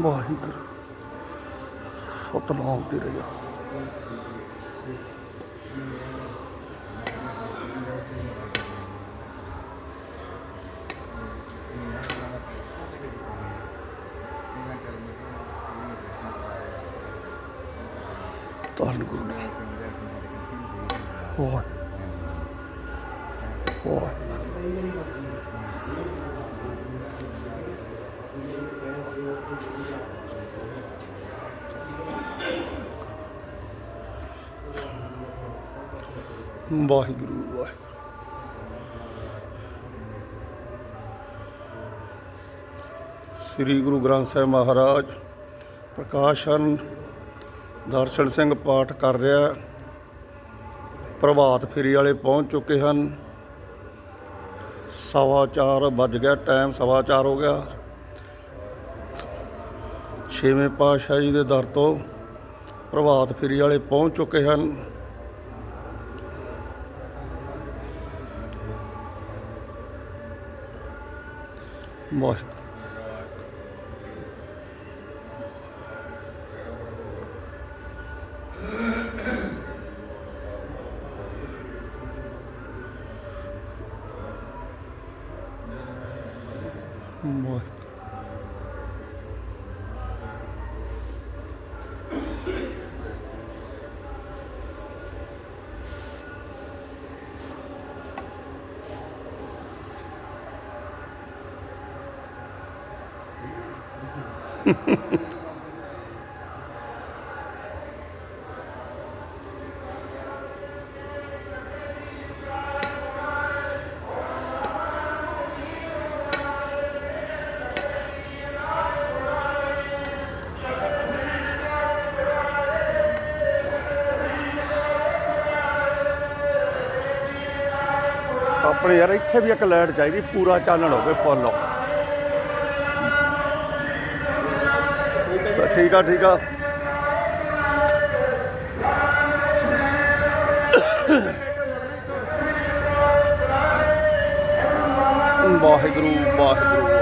ਵਾਹਿਗੁਰੂ ਸਤਨਾਮ ਤੇਰੇ ਜਾ ਵਾਹਿਗੁਰੂ ਵਾਹਿਗੁਰੂ। ਸ੍ਰੀ ਗੁਰੂ ਗ੍ਰੰਥ ਸਾਹਿਬ ਮਹਾਰਾਜ ਪ੍ਰਕਾਸ਼ਨ ਦਰਸ਼ਨ ਸਿੰਘ ਪਾਠ ਕਰ ਰਿਹਾ ਪ੍ਰਭਾਤ ਫੇਰੀ ਵਾਲੇ ਪਹੁੰਚ ਚੁੱਕੇ ਹਨ। ਸਵਾ ਚਾਰ ਵੱਜ ਗਿਆ, ਟਾਈਮ ਸਵਾ ਚਾਰ ਹੋ ਗਿਆ। ਛੇਵੇਂ ਪਾਤਸ਼ਾਹ ਜੀ ਦੇ ਦਰ ਤੋਂ ਪ੍ਰਭਾਤ ਫੇਰੀ ਵਾਲੇ ਪਹੁੰਚ ਚੁੱਕੇ ਹਨ। ਵਾਹਿਗੁਰੂ ਆਪਣੇ ਯਾਰ ਇੱਥੇ ਵੀ ਇੱਕ ਲਾਈਟ ਚਾਹੀਦੀ ਪੂਰਾ ਚਾਨਣ ਹੋਵੇ ਫੁੱਲ। ਠੀਕ ਆ ਠੀਕ ਆ। ਵਾਹਿਗੁਰੂ ਵਾਹਿਗੁਰੂ।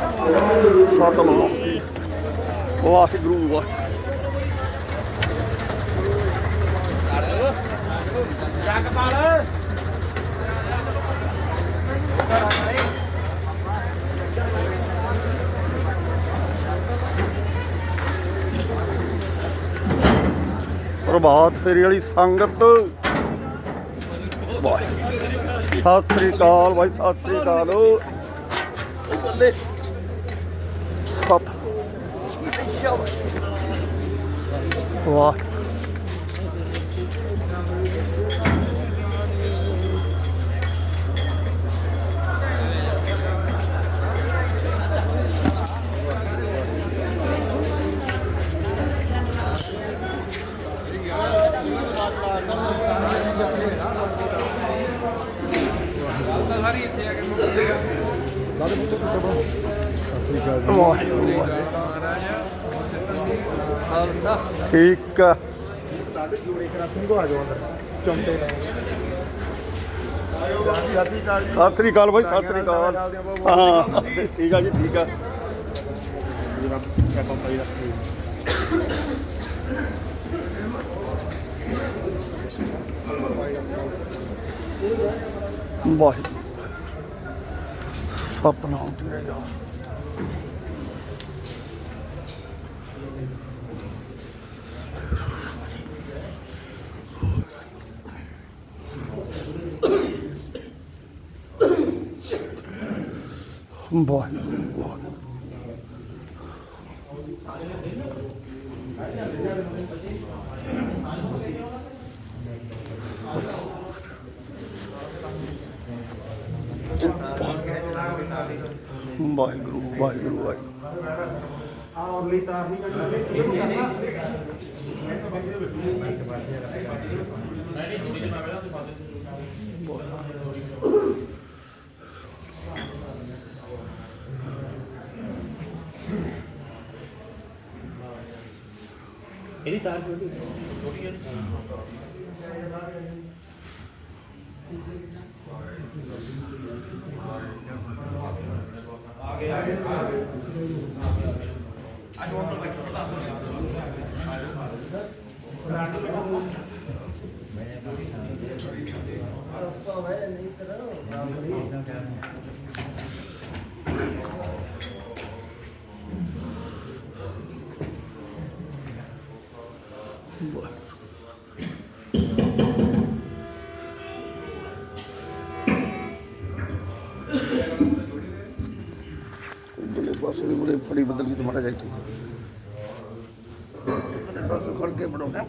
ਸਤਨਾਮ। ਸੀ ਵਾਹਿਗੁਰੂ ਵਾਹਿਗੁਰੂ। ਪ੍ਰਭਾਤ ਫੇਰੀ ਵਾਲੀ ਸੰਗਤ। ਵਾਹਿਗੁਰੂ। ਸਤਿ ਸ੍ਰੀ ਅਕਾਲ ਭਾਈ ਸਤਿ ਸ੍ਰੀ ਅਕਾਲ। ਬੱਲੇ ਸਤ ਵਾਹ ਵਾਹਿਗੁਰੂ ਠੀਕ ਆ। ਜੋੜੇ ਕਰਾ ਸਿੰਘ ਆ ਜਾਓ ਅੰਦਰ ਚੌਂਟੇ ਸਤਿ ਸ੍ਰੀ ਅਕਾਲ ਬਾਈ, ਸਤਿ ਸ੍ਰੀ ਅਕਾਲ। ਹਾਂ, ਠੀਕ ਆ ਜੀ, ਠੀਕ ਆ। ਵਾਹਿਗੁਰੂ। ਸਤਨਾਮ ਤੇਰੇ ਜਾ Waheguru Waheguru Waheguru Waheguru Waheguru Ele tá, Jorge. ਜਿਹੜੇ ਪਾਸੇ ਦੇ ਬੜੇ ਫੜੀ ਬਦਲ ਸੀ ਤੁਹਾਡਾ ਜਾਈ ਬਸ ਖੜ ਕੇ ਬਣਾਉਣਾ।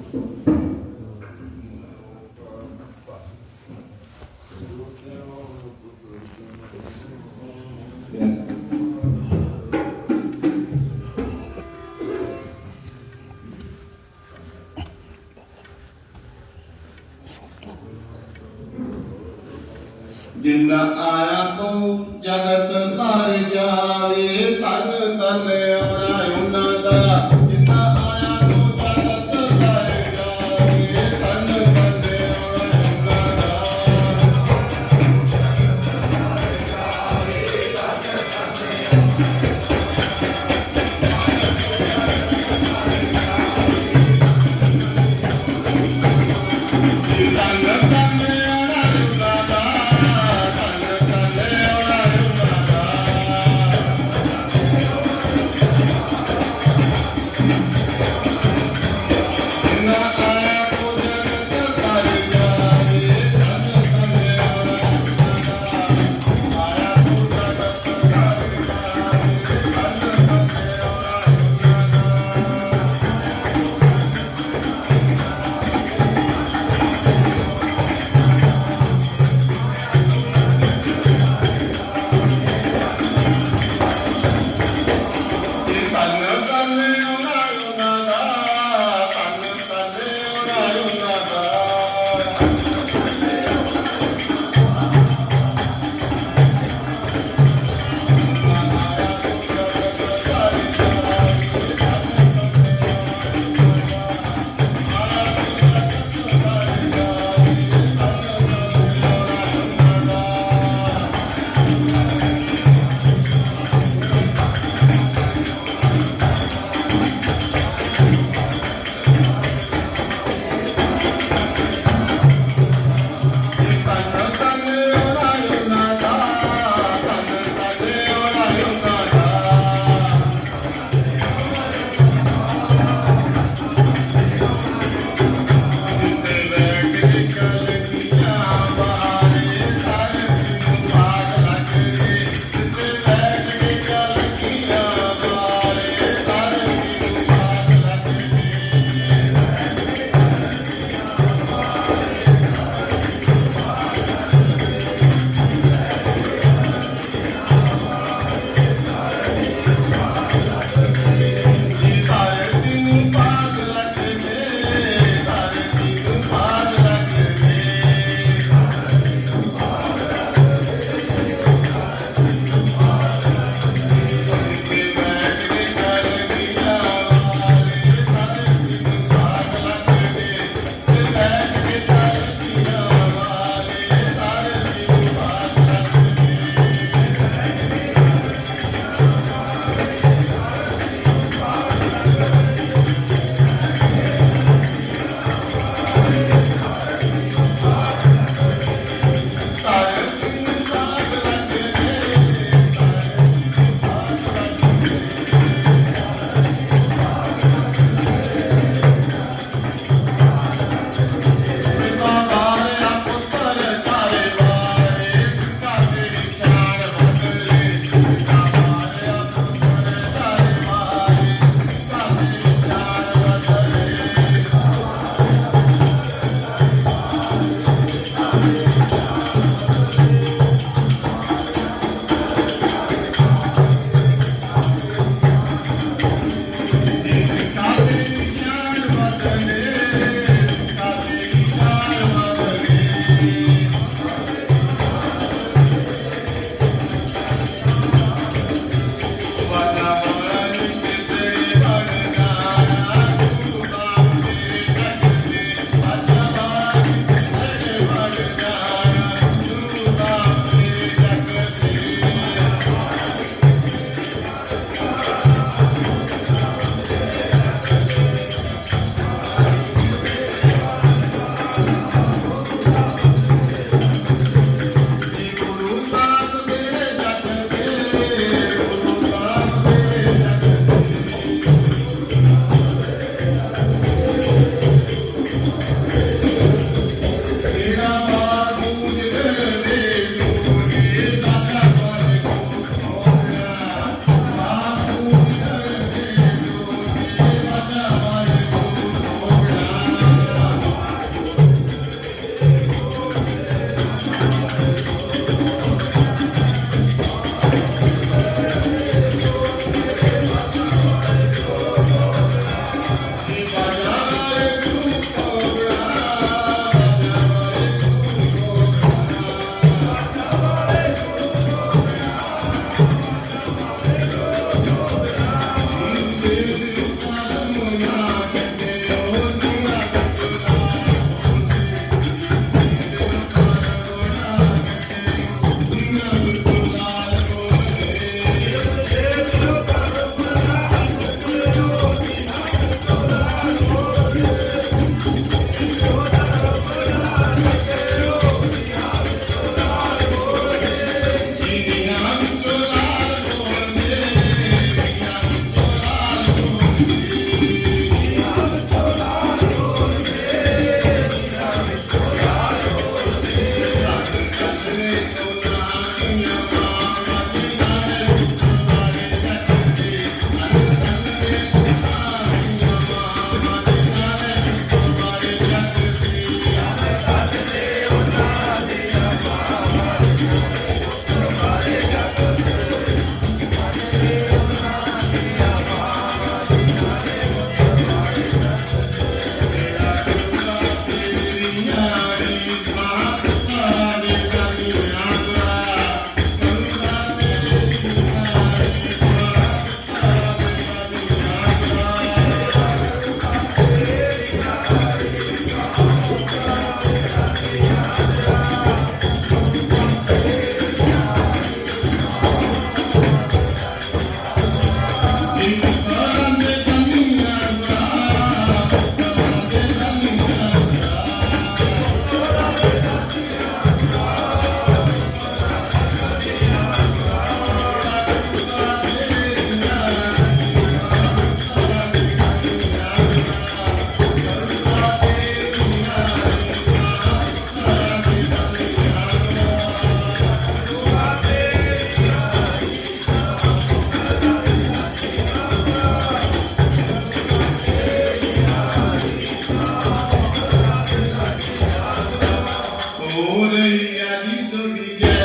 Ella hizo brillar.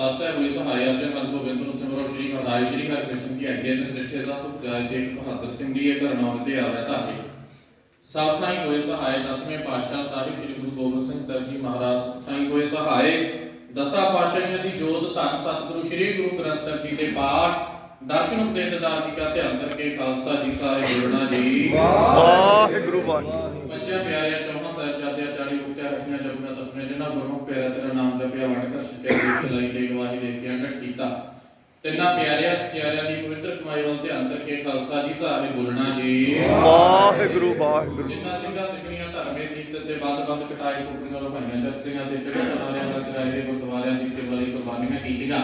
Ramdas Sahib ਹੋਈ ਸਹਾਇ ਅਰਜਨ ਹਰ ਗੋਬਿੰਦ ਨੂੰ ਸਿਮਰੋ ਸ੍ਰੀ ਹਰਿ ਸ੍ਰੀ ਹਰਿਕ੍ਰਿਸ਼ਨ ਕੀ ਅੱਗੇ ਜਿਸ ਰਿਠੇ ਦਾ ਤੁਕ ਜਾਇ ਤੇ ਬਹਾਦਰ ਸਿੰਘ ਜੀ ਇਹ ਘਰਨਾਮ ਤੇ ਆਵੇ ਧਾਰੇ ਸਾਥਾਈ ਹੋਏ ਸਹਾਇ ਦਸਵੇਂ ਪਾਤਸ਼ਾਹ ਸਾਹਿਬ ਸ੍ਰੀ ਗੁਰੂ ਗੋਬਿੰਦ ਸਿੰਘ ਸਾਹਿਬ ਜੀ ਮਹਾਰਾਜ ਸਾਥਾਈ ਹੋਏ ਸਹਾਇ। ਦਸਾਂ ਪਾਤਸ਼ਾਹੀਆਂ ਦੀ ਜੋਤ ਧੰਨ ਸਤਿਗੁਰੂ ਸ੍ਰੀ ਗੁਰੂ ਗ੍ਰੰਥ ਸਾਹਿਬ ਜੀ ਦੇ ਪਾਠ ਦਰਸ਼ਨ ਉਪਦੇਸ਼ਦਾਰ ਜੀ ਦਾ ਧਿਆਨ ਕਰਕੇ ਖਾਲਸਾ ਜੀ ਸਾਰੇ ਬੋਲਣਾ ਜੀ। ਵਾਹਿਗੁਰੂ ਵਾਹਿਗੁਰੂ। ਪੰਜਾਂ ਪਿਆਰਿਆਂ ਚੌਹਾਂ ਤਪੀਆਂ ਜਿਨ੍ਹਾਂ ਗੁਰਮੁਖ ਪਿਆਰਿਆ ਤੇਰਾ ਨਾਮ ਜਪਿਆ ਵੰਡ ਕਰ ਸਿੱਖਿਆ ਦੀ ਚਲਾਈ ਦੇ ਗਵਾਹੀ ਦੇ ਕੇ ਅੰਗਟ ਕੀਤਾ। ਤਿੰਨਾਂ ਪਿਆਰਿਆਂ ਸਚਿਆਰਿਆਂ ਦੀ ਪਵਿੱਤਰ ਕਮਾਈ ਵੱਲ ਧਿਆਨ ਕਰਕੇ ਖਾਲਸਾ ਜੀ ਸਾਰੇ ਬੋਲਣਾ ਜੀ। ਵਾਹਿਗੁਰੂ ਵਾਹਿਗੁਰੂ। ਜਿੰਨਾ ਸਿੰਘਾਂ ਸਿੰਘਣੀਆਂ ਧਰਮੇ ਸੀਸ ਤੇ ਬੰਦ ਬੰਦ ਕਟਾਈ ਕੁਕੜੀਆਂ ਲੋਹਾਈਆਂ ਚੱਕਰੀਆਂ ਤੇ ਚੜੇ ਤਨਾਰਿਆਂ ਦਾ ਚੜਾਈ ਦੇ ਗੁਰਦੁਆਰਿਆਂ ਦੀ ਸੇਵਾ ਲਈ ਕੁਰਬਾਨੀਆਂ ਕੀਤੀਆਂ।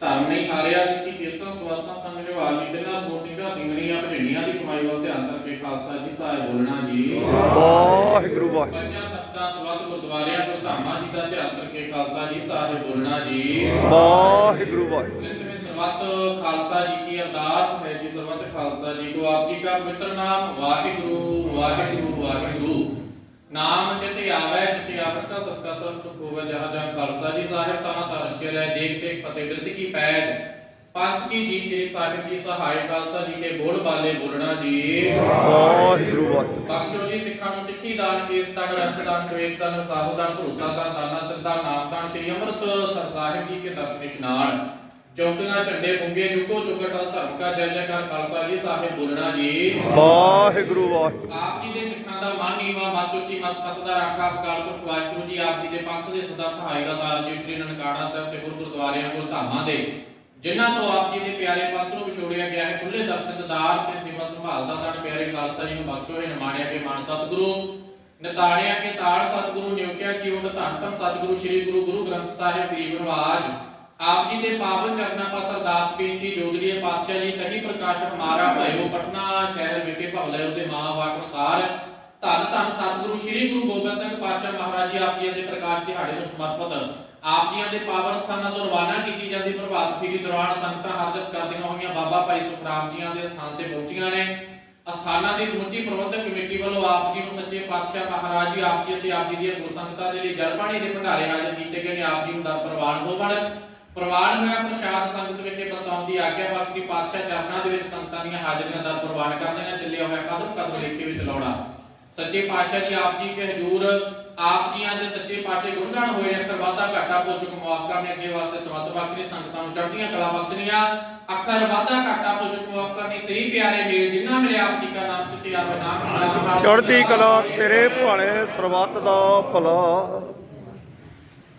ਧਰਮ ਨਹੀਂ ਹਾਰਿਆ ਸਿੱਖੀ ਕੇਸਾਂ ਸਵਾਸਾਂ ਸੰਗ ਲਈ ਤਿੰਨਾਂ ਸਮੂਹ ਸਿੰਘਾਂ ਸਿੰਘਣੀਆਂ ਭਜਨੀਆਂ ਦੀ ਕਮਾਈ ਵੱਲ ਧਿਆਨ ਕਰਕੇ ਖਾਲਸਾ ਜੀ ਸਾਰੇ ਬੋਲਣਾ ਜੀ। ਵਾਹਿਗੁਰੂ ਵਾਹਿਗੁਰੂ। ਤਖਤਾਂ ਸਬੰਧ ਗੁਰਦੁਆਰਿਆਂ ਗੁਰਧਾਮਾਂ ਜੀ ਦਾ ਧਿਆਨ ਕਰਕੇ ਖਾਲਸਾ ਜੀ ਸਾਰੇ ਬੋਲਣਾ ਜੀ। ਵਾਹਿਗੁਰੂ ਵਾਹਿਗੁਰੂ। ਸਰਬੱਤ ਖਾਲਸਾ ਜੀ ਕੀ ਅਰਦਾਸ ਹੈ ਜੀ ਸਰਬੱਤ ਖਾਲਸਾ ਜੀ ਕੋ ਆਪ ਜੀ ਦਾ ਪਵਿੱਤਰ ਨਾਮ ਵਾਹਿਗੁਰੂ ਵਾਹਿਗੁਰੂ ਵਾਹਿਗੁਰੂ। ਨਾਮ ਚਿਤ ਆਵੇ ਜਿਤ ਆਪਨ ਕਾ ਸਤਿ ਸਭ ਸੁਖ ਹੋਵੇ ਜਹਾਂ ਜਹਾਂ ਖਾਲਸਾ ਜੀ ਸਾਹਿਬ ਤਾਂ ਤਾਂ ਸ਼ਿਰ ਹੈ ਦੇਖ ਦੇਖ ਫਤਿਹ ਬਿਰਤ ਕੀ ਪੈਜ। ਪੰਥ ਕੀ ਜੀ ਸ਼੍ਰੀ ਸਾਹਿਬ ਜੀ ਸਹਾਇ ਖਾਲਸਾ ਜੀ ਕੇ ਬੋਲ ਬਾਲੇ ਬੋਲਣਾ ਜੀ। ਵਾਹਿਗੁਰੂ ਵਾਹਿਗੁਰੂ। ਬਖਸ਼ੋ ਜੀ ਸਿੱਖਾਂ ਨੂੰ ਸਿੱਖੀ ਦਾਨ ਕੇਸ ਦਾਨ ਰਖਤ ਦਾਨ ਵਿਵੇਕ ਦਾਨ ਸਾਹੋ ਦਾਨ ਭਰੋਸਾ ਦਾਨ ਦਾਨਾ ਸਿਰਦਾ ਨਾਮ ਦਾਨ ਸ੍ਰੀ ਅੰਮ੍ਰਿਤ ਸਾਹਿਬ ਜੀ ਕੇ ਦਰਸ਼ਨ ਇਸ਼ਨਾਨ ਚੌਕੀਆਂ ਝੰਡੇ ਪੁੰਗੇ ਜੁਗੋ ਜੁਗਟਾ ਧਰਮ ਕਾ ਜੈ ਜੈਕਾਰ ਖਾਲਸਾ ਜੀ ਸਾਹਿਬ ਬੋਲਣਾ ਜੀ। ਵਾਹਿਗੁਰੂ ਵਾਹਿਗੁਰੂ। ਆਪ ਜੀ ਦੇ ਸਿੱਖਾਂ ਦਾ ਮਨ ਨੀਵਾ ਮਤ ਉੱਚੀ ਮਤ ਪਤ ਦਾ ਰਾਖਾ ਅਕਾਲ ਪੁਰਖ ਵਾਹਿਗੁਰੂ ਜੀ ਆਪ ਜੀ ਦੇ ਪੰਥ ਦੇ ਸਦਾ ਸਹਾਈ ਦਾ ਤਾਰ ਜੀ ਸ੍ਰੀ ਨਨਕਾਣਾ ਸਾਹਿਬ ਤੇ ਗੁਰੂ ਗੁਰਦੁਆਰਿਆਂ ਗੁਰ ਧਾਮਾਂ ਦੇ ਜਿਨ੍ਹਾਂ ਤੋਂ ਆਪ ਜੀ ਦੇ ਪਿਆਰੇ ਪੰਥ ਨੂੰ ਵਿਛੋੜਿਆ ਗਿਆ ਹੈ ਖੁੱਲੇ ਦਰਸ਼ਨ ਦਿਦਾਰ ਤੇ ਸੇਵਾ ਸੰਭਾਲ ਦਾ ਦਾਨ ਪਿਆਰੇ ਖਾਲਸਾ ਜੀ ਨੂੰ ਬਖਸ਼ੋ ਹੈ ਨਿਮਾਣਿਆ ਕੇ ਮਾਨ ਸਤਿਗੁਰੂ, ਨਿਤਾਣਿਆ ਕੇ ਤਾੜ ਸਤਿਗੁਰੂ ਨਿਉਕਿਆ ਕੀ ਉਡ ਧੰਨ ਧੰਨ ਸਤਿਗੁਰੂ, ਸ੍ਰੀ ਗੁਰੂ ਗੁਰੂ ਗ੍ਰੰਥ ਸਾਹਿਬ ਗਰੀਬ ਨਵਾਜ ਆਪ ਜੀ ਦੇ ਪਾਵਨ ਚਰਨਾਂ ਪਾਸ ਅਰਦਾਸ ਬੇਨਤੀ ਜੋਦਰੀਏ ਪਾਤਸ਼ਾਹ ਜੀ ਤਹੀ ਪ੍ਰਕਾਸ਼ ਹਮਾਰਾ ਭਇਓ ਪਟਨਾ, ਸ਼ਹਿਰ ਵਿਖੇ ਭਵਲੇ ਉਹਦੇ ਮਾਂ ਵਾਕ ਅਨੁਸਾਰ ਧੰਨ ਧੰਨ ਸਤਿਗੁਰੂ, ਸ੍ਰੀ ਗੁਰੂ ਗੋਬਿੰਦ ਸਿੰਘ ਪਾਤਸ਼ਾਹ ਮਹਾਰਾਜ ਜੀ, ਆਪ ਜੀ ਦੇ ਪ੍ਰਕਾਸ਼ ਦਿਹਾੜੇ ਨੂੰ ਸਮਰਪਿਤ। ਆਪ ਜੀਆਂ ਦੇ ਪਾਵਨ ਸਥਾਨਾਂ ਤੋਂ ਰਵਾਨਾ ਕੀਤੀ ਜਾਂਦੀ ਪ੍ਰਭਾਤ ਫੇਰੀ ਦੌਰਾਨ ਸੰਗਤਾਂ ਹਰਜਸ ਕਰਦੀਆਂ ਹੋਈਆਂ ਬਾਬਾ ਭਾਈ ਸੁਖਰਾਮ ਜੀਆਂ ਦੇ ਸਥਾਨ ਤੇ ਪਹੁੰਚੀਆਂ ਨੇ। ਅਸਥਾਨਾਂ ਦੀ ਸਮੁੱਚੀ ਪ੍ਰਬੰਧਕ ਕਮੇਟੀ ਵੱਲੋਂ ਆਪ ਜੀ ਨੂੰ ਸੱਚੇ ਪਾਤਸ਼ਾਹ ਮਹਾਰਾਜ ਜੀ, ਆਪ ਜੀ ਅਤੇ ਆਪ ਜੀ ਦੀਆਂ ਗੁਰਸੰਗਤਾਂ ਦੇ ਲਈ ਜਲਪਾਣੀ ਦੇ ਭੰਡਾਰੇ ਹਾਜ਼ਰ ਕੀਤੇ ਗਏ ਨੇ। ਆਪ ਜੀ ਨੂੰ ਦਰ ਪ੍ਰਵਾਨ ਹੋਵਣ। ਪ੍ਰਵਾਨ ਹੋਇਆ ਪ੍ਰਸ਼ਾਦ ਸੰਗਤ ਵਿਖੇ ਵਰਤਾਉਣ ਦੀ ਆਗਿਆ ਬਖਸ਼ੀ ਪਾਤਸ਼ਾਹ ਚਰਨਾਂ ਦੇ ਵਿੱਚ ਸੰਗਤਾਂ ਦੀਆਂ ਹਾਜ਼ਰੀਆਂ ਦਰ ਪ੍ਰਵਾਨ ਕਰਨੀਆਂ ਚੱਲਿਆ ਹੋਇਆ ਕਦਮ ਕਦਮ ਲੇਖੇ ਵਿੱਚ ਲਾਉਣਾ। ਸੱਚੇ ਪਾਤਸ਼ਾਹ ਜੀ ਆਪ ਜੀ ਕੇ ਹਜ਼ੂਰ ਆਪ ਜੀਆਂ ਦੇ ਸੱਚੇ ਪਾਤਸ਼ਾਹ ਗੁਣਗਾਨ ਹੋਏ ਨੇ ਅੱਖਰ ਵਾਧਾ ਘਾਟਾ ਪੁੱਛ ਚੁੱਕ ਮਾਫ ਕਰਨੇ ਅੱਗੇ ਵਾਸਤੇ ਸਮਤ ਬਖਸ਼ਣੀ ਸੰਗਤਾਂ ਨੂੰ ਚੜ੍ਹਦੀਆਂ ਕਲਾ ਬਖਸ਼ਣੀਆਂ। ਅੱਖਰ ਵਾਧਾ ਘਾਟਾ ਪੁੱਛ ਚੁੱਕ ਮਾਫ ਕਰਨੀ ਸਹੀ ਪਿਆਰੇ ਮੇਲ ਜਿਨ੍ਹਾਂ ਮਿਲੇ ਆਪ ਜੀ ਦਾ ਨਾਮ ਚਿੱਤੇ ਆਵੇ ਨਾਮ ਨਾਮ ਚੜ੍ਹਦੀ ਕਲਾ ਤੇਰੇ ਭਾਣੇ ਸਰਬੱਤ ਦਾ ਭਲਾ।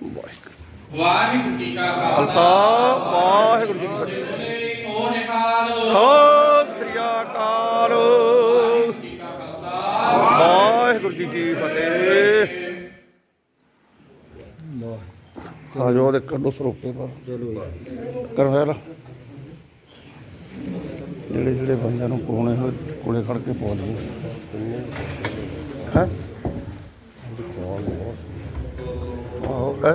ਵਾਹਿਗੁਰੂ ਵਾਹਿਗੁਰੂ ਜੀ ਕਾ ਖਾਲਸਾ। ਵਾਹਿਗੁਰੂ ਜੀ ਕੀ ਫਤਿਹ। ਆ ਜਾਓ ਦੇ ਕੱਢੋ ਸਰੋਪੇ ਪਰ ਚਲੋ ਕਰ ਫਿਰ ਜਿਹੜੇ ਜਿਹੜੇ ਬੰਦਿਆਂ ਨੂੰ ਕੋਣੇ ਹੋਏ ਕੋਲੇ ਖੜ ਕੇ ਪਹੁੰਚ ਗਏ। ਹੈ? ਆਹੋ ਹੈ?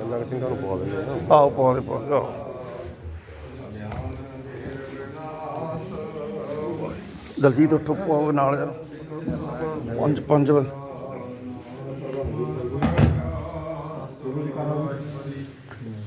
ਨਗਰ ਸਿੰਘਾਂ ਨੂੰ ਪਵਾ ਦਿੰਦੇ ਆ ਨਾ। ਆਓ ਪਹੁੰਚ ਪਹੁੰਚ ਆਓ ਦਲਜੀਤ ਉੱਠੋ ਪਾਓ ਨਾਲ ਯਾਰ। ਪੰਜ ਪੰਜ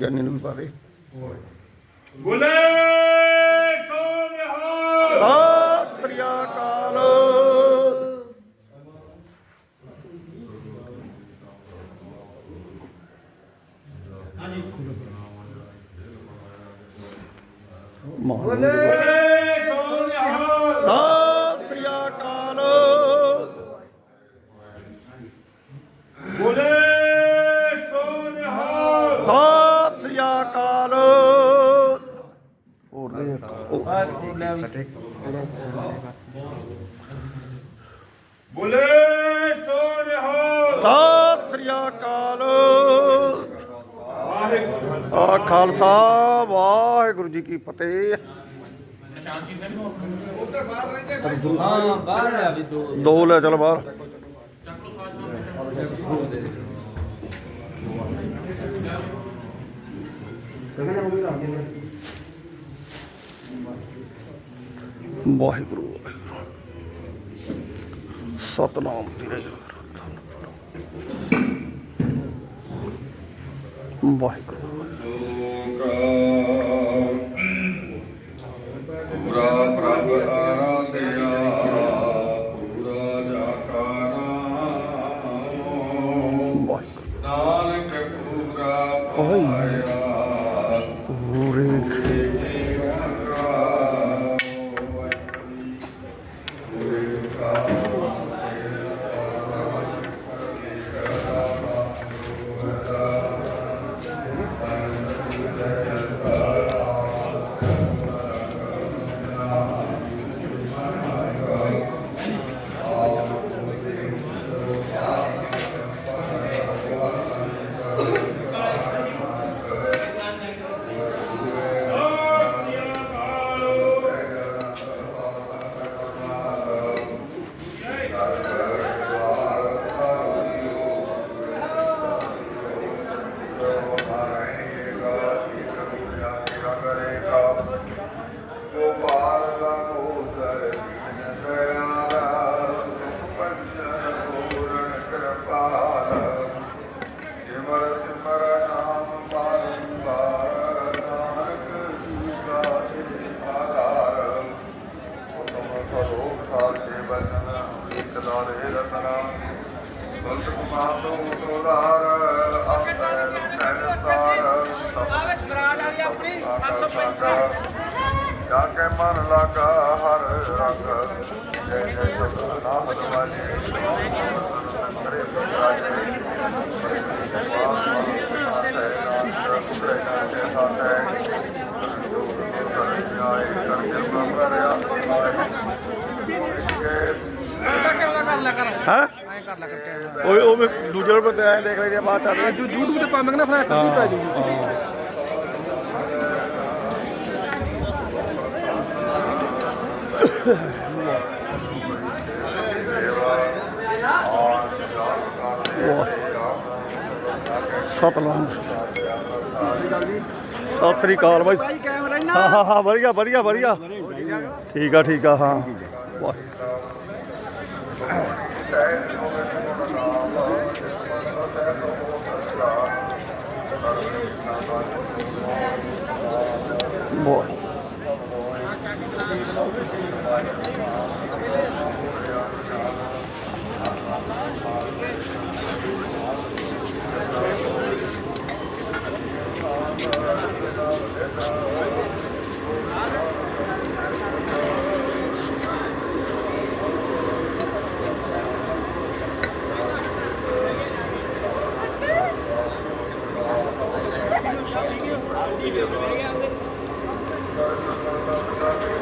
ਗਿਆਨੀ ਨੂੰ ਵੀ ਪਾ ਦੇ। ਬੋਲੇ ਸੋਨਿਹਾ ਸਤਿ ਸ੍ਰੀ ਅਕਾਲ। ਬੋਲੇ ਸੋ ਨਿਹਾਲ ਸਤਿ ਬੋਲੇ ਸੋ ਨਿਹਾਲ ਸਤਿ ਸ੍ਰੀ ਅਕਾਲ। ਵਾਹਿਗੁਰੂ। ਆ ਖਾਲਸਾ ਵਾਹਿਗੁਰੂ ਜੀ ਕੀ ਫਤਿਹ। ਨੂੰ ਹਾਂ ਬਾਹਰ ਆ ਵੀ ਦੋ। ਦੋ ਲੈ ਚਲ ਬਾਹਰ। ਚੱਕ ਲਓ ਸਾਜ ਸਾਹਮਣੇ ਵਾਹਿਗੁਰੂ ਵਾਹਿਗੁਰੂ। ਸਤਨਾਮ ਤੇਰੇ ਵਾਹਿਗੁਰੂ। ਪੂਰਾ ਉਹ ਉਹ ਵੀ ਦੂਜੇ ਨੰਬਰ ਤੇ ਐਂ ਦੇਖ ਲੈਂਦੇ ਆ ਬਾਅਦ ਚੱਲ ਜੋ YouTube ਤੇ ਪਾਵਾਂਗੇ ਨਾ ਫਿਰ ਸਿੱਧੀ ਪੈ ਜੂਗੀ ਸਤਨਾਮ ਸਤਿ ਸ੍ਰੀ ਅਕਾਲ ਬਾਈ। ਕੈਮਰਾ ਹਾਂ ਹਾਂ ਹਾਂ, ਵਧੀਆ ਵਧੀਆ ਵਧੀਆ। ਠੀਕ ਆ ਠੀਕ ਆ, ਹਾਂ। ਵਾਹ ਵਾਹ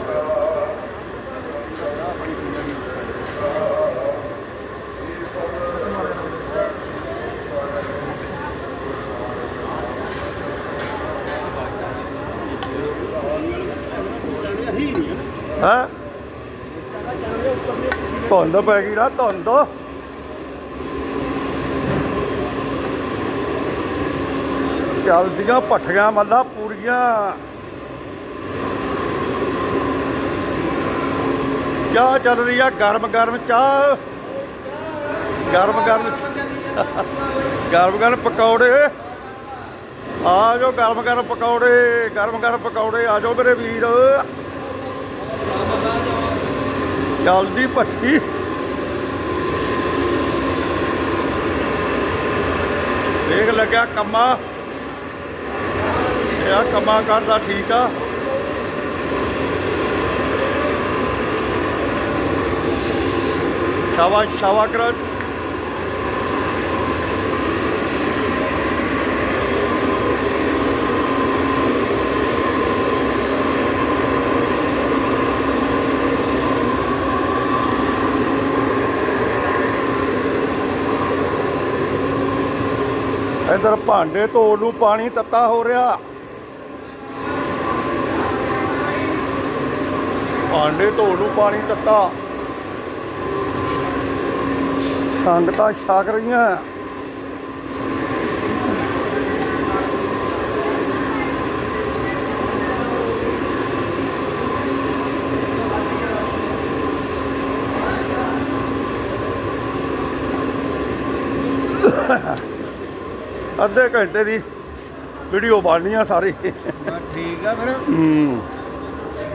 ਹਾਂ? ਧੁੰਦ ਪੈ ਗਈ ਨਾ, ਧੁੰਦ। ਚੱਲਦੀਆਂ ਭੱਠੀਆਂ ਮੱਲਾ ਪੂਰੀਆਂ। ਚਾਹ ਚੱਲ ਰਹੀ ਆ? ਗਰਮ ਗਰਮ ਚਾਹ। ਗਰਮ ਗਰਮ ਗਰਮ ਗਰਮ ਪਕੌੜੇ। ਆ ਜਾਓ ਗਰਮ ਗਰਮ ਪਕੌੜੇ ਗਰਮ ਗਰਮ ਪਕੌੜੇ, ਆ ਜਾਓ ਮੇਰੇ ਵੀਰ। ਚੱਲਦੀ ਭੱਠੀ। ਦੇਖ ਲੱਗਿਆ ਕੰਮਾ। ਇਹ ਆ ਕੰਮਾ ਕਰਦਾ ਠੀਕ ਆ। ਸ਼ਾਬਾਸ਼ ਸ਼ਾਬਾਸ਼ ਕਰੋ। ਇਧਰ ਭਾਂਡੇ ਧੋਣ ਨੂੰ ਪਾਣੀ ਤੱਤਾ ਹੋ ਰਿਹਾ। ਭਾਂਡੇ ਧੋਣ ਨੂੰ ਪਾਣੀ ਤੱਤਾ। ਸੰਗਤਾਂ ਛਕ ਰਹੀਆਂ। ਅੱਧੇ ਘੰਟੇ ਦੀ ਵੀਡੀਓ ਬਣਨੀ ਆ ਸਾਰੀ ਠੀਕ ਆ ਫਿਰ। ਹੂੰ।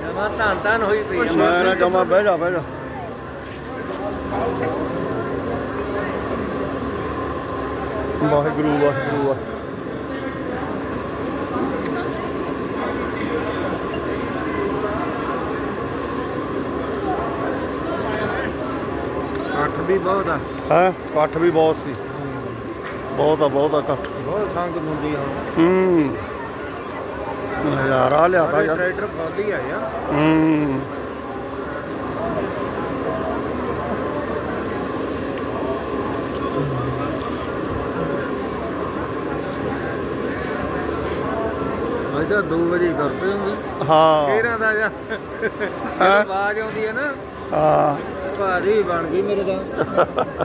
ਨਵਾਂ ਧੰਨ ਧੰਨ ਹੋਈ ਪਈ ਆ। ਮੈਂ ਨਾ ਜਮਾ ਬਹਿ ਜਾ ਬਹਿ ਜਾ। ਵਾਹਿਗੁਰੂ ਵਾਹਿਗੁਰੂ ਵਾਹਿਗੁਰੂ ਅੱਠ ਵੀ ਬਹੁਤ ਆ। ਹੈ? ਇਕੱਠ ਵੀ ਬਹੁਤ ਸੀ। ਬਹੁਤ ਆ ਬਹੁਤ ਆ ਬਹੁਤ ਸੰਗ ਹੁੰਦੀ ਆ। ਹੂੰ। ਨਜ਼ਾਰਾ ਲਿਆਦਾ ਯਾਰ। ਟਰੈਕਟਰ ਖਾਲੀ ਆ ਯਾਰ। ਹੂੰ। ਅੱਜ ਤਾਂ 2 ਵਜੇ ਪਏ ਹੁੰਦੀ। ਹਾਂ। ਕਿਹੜਾ ਦਾ ਜਾ ਹੈਂ? ਆਵਾਜ਼ ਆਉਂਦੀ ਹੈ ਨਾ ਹਾਂ। ਭਾਜੀ ਬਣ ਗਈ ਮੇਰੇ ਦਾ